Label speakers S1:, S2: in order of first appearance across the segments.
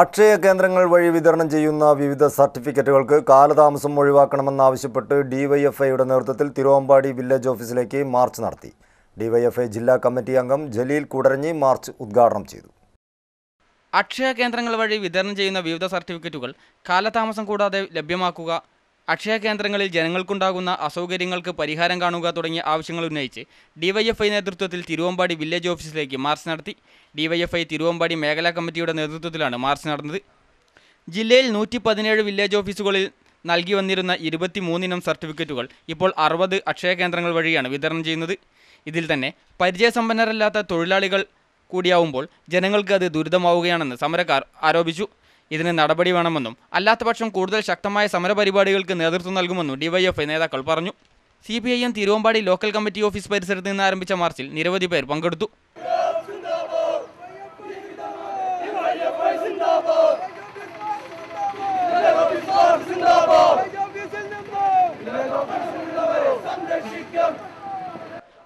S1: അക്ഷയ കേന്ദ്രങ്ങൾ വഴി വിതരണം ചെയ്യുന്ന വിവിധ സർട്ടിഫിക്കറ്റുകൾക്ക് കാലതാമസം ഒഴിവാക്കണമെന്നാവശ്യപ്പെട്ട് ഡിവൈഎഫ്ഐയുടെ നേതൃത്വത്തിൽ തിരുവമ്പാടി വില്ലേജ് ഓഫീസിലേക്ക് മാർച്ച് നടത്തി. ഡിവൈഎഫ്ഐ ജില്ലാ കമ്മിറ്റി അംഗം ജലീൽ കുടരഞ്ഞി മാർച്ച് ഉദ്ഘാടനം ചെയ്തു.
S2: അക്ഷയ കേന്ദ്രങ്ങൾ വഴി വിതരണം ചെയ്യുന്ന വിവിധ സർട്ടിഫിക്കറ്റുകൾ കാലതാമസം കൂടാതെ ലഭ്യമാക്കുക അക്ഷയ കേന്ദ്രങ്ങളിൽ ജനങ്ങൾക്കുണ്ടാകുന്ന അസൗകര്യങ്ങൾക്ക് പരിഹാരം കാണുക തുടങ്ങിയ ആവശ്യങ്ങൾ ഉന്നയിച്ച് ഡിവൈഎഫ്ഐ നേതൃത്വത്തിൽ തിരുവമ്പാടി വില്ലേജ് ഓഫീസിലേക്ക് മാർച്ച് നടത്തി. ഡിവൈഎഫ്ഐ തിരുവമ്പാടി മേഖലാ കമ്മിറ്റിയുടെ നേതൃത്വത്തിലാണ് മാർച്ച് നടന്നത്. ജില്ലയിൽ നൂറ്റി പതിനേഴ് വില്ലേജ് ഓഫീസുകളിൽ നൽകി വന്നിരുന്ന ഇരുപത്തിമൂന്നിനം സർട്ടിഫിക്കറ്റുകൾ ഇപ്പോൾ അറുപത് അക്ഷയ കേന്ദ്രങ്ങൾ വഴിയാണ് വിതരണം ചെയ്യുന്നത്. ഇതിൽ തന്നെ പരിചയസമ്പന്നരല്ലാത്ത തൊഴിലാളികൾ കൂടിയാവുമ്പോൾ ജനങ്ങൾക്ക് അത് ദുരിതമാവുകയാണെന്ന് സമരക്കാർ ആരോപിച്ചു. ഇതിന് നടപടി വേണമെന്നും അല്ലാത്തപക്ഷം കൂടുതൽ ശക്തമായ സമരപരിപാടികൾക്ക് നേതൃത്വം നൽകുമെന്നും ഡിവൈഎഫ്ഐ നേതാക്കൾ പറഞ്ഞു. C P I M Thiruvambady local committee office പരിസരത്ത് നിന്ന് ആരംഭിച്ച മാർച്ചിൽ നിരവധി പേർ പങ്കെടുത്തു.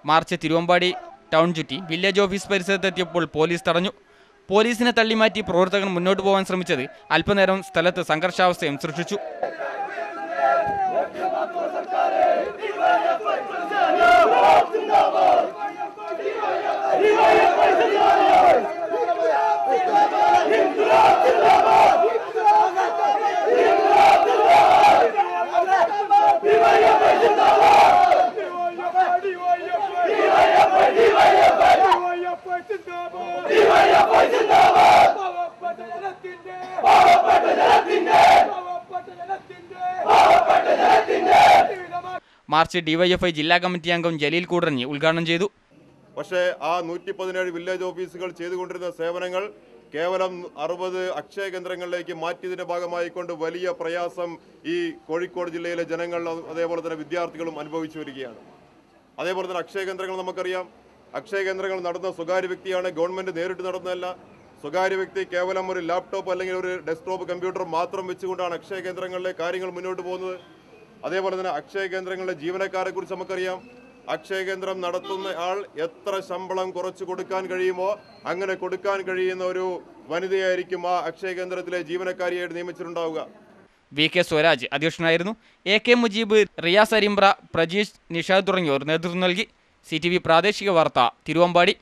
S2: മാർച്ച് തിരുവമ്പാടി ടൗൺ ചുറ്റി വില്ലേജ് ഓഫീസ് പരിസരത്തെത്തിയപ്പോൾ പോലീസ് തടഞ്ഞു. പോലീസിനെ തള്ളിമാറ്റി പ്രവർത്തകർ മുന്നോട്ട് പോകാൻ ശ്രമിച്ചത് അല്പനേരം സ്ഥലത്ത് സംഘർഷാവസ്ഥയും സൃഷ്ടിച്ചു. മാർച്ച് ഡിവൈഎഫ്ഐ ജില്ലാ കമ്മിറ്റി അംഗം ജലീൽ കൂടറഞ്ഞി ഉദ്ഘാടനം ചെയ്തു.
S3: പക്ഷേ ആ നൂറ്റി പതിനേഴ് വില്ലേജ് ഓഫീസുകൾ ചെയ്തുകൊണ്ടിരുന്ന സേവനങ്ങൾ കേവലം അറുപത് അക്ഷയ കേന്ദ്രങ്ങളിലേക്ക് മാറ്റിയതിന്റെ ഭാഗമായിക്കൊണ്ട് വലിയ പ്രയാസം ഈ കോഴിക്കോട് ജില്ലയിലെ ജനങ്ങൾ അതേപോലെ തന്നെ വിദ്യാർത്ഥികളും അനുഭവിച്ചു വരികയാണ്. അതേപോലെ തന്നെ അക്ഷയ കേന്ദ്രങ്ങൾ നമുക്കറിയാം. അക്ഷയ കേന്ദ്രങ്ങൾ നടന്ന സ്വകാര്യ വ്യക്തിയാണ് ഗവൺമെന്റ് നേരിട്ട് നടന്നതല്ല. സ്വകാര്യ വ്യക്തി കേവലം ഒരു ലാപ്ടോപ്പ് അല്ലെങ്കിൽ ഒരു ഡെസ്ക്ടോപ്പ് കമ്പ്യൂട്ടർ മാത്രം വെച്ചുകൊണ്ടാണ് അക്ഷയ കേന്ദ്രങ്ങളിലെ കാര്യങ്ങൾ മുന്നോട്ട് പോകുന്നത്. അതേപോലെ തന്നെ അക്ഷയ കേന്ദ്രങ്ങളിലെ ജീവനക്കാരെ കുറിച്ച് നമുക്കറിയാം. അക്ഷയ കേന്ദ്രം നടത്തുന്ന ആൾ എത്ര ശമ്പളം കുറച്ച് കൊടുക്കാൻ കഴിയുമോ അങ്ങനെ കൊടുക്കാൻ കഴിയുന്ന ഒരു വനിതയായിരിക്കും ആ അക്ഷയ കേന്ദ്രത്തിലെ ജീവനക്കാരിയായിട്ട് നിയമിച്ചിട്ടുണ്ടാവുക.
S2: വി കെ സ്വരാജ് അധ്യക്ഷനായിരുന്നു. എ കെ മുജീബ് റിയാസ് അരിമ്പ്ര പ്രജീഷ് നിഷാദ് തുടങ്ങിയവർ നേതൃത്വം നൽകി. സി പ്രാദേശിക വാർത്ത തിരുവമ്പാടി.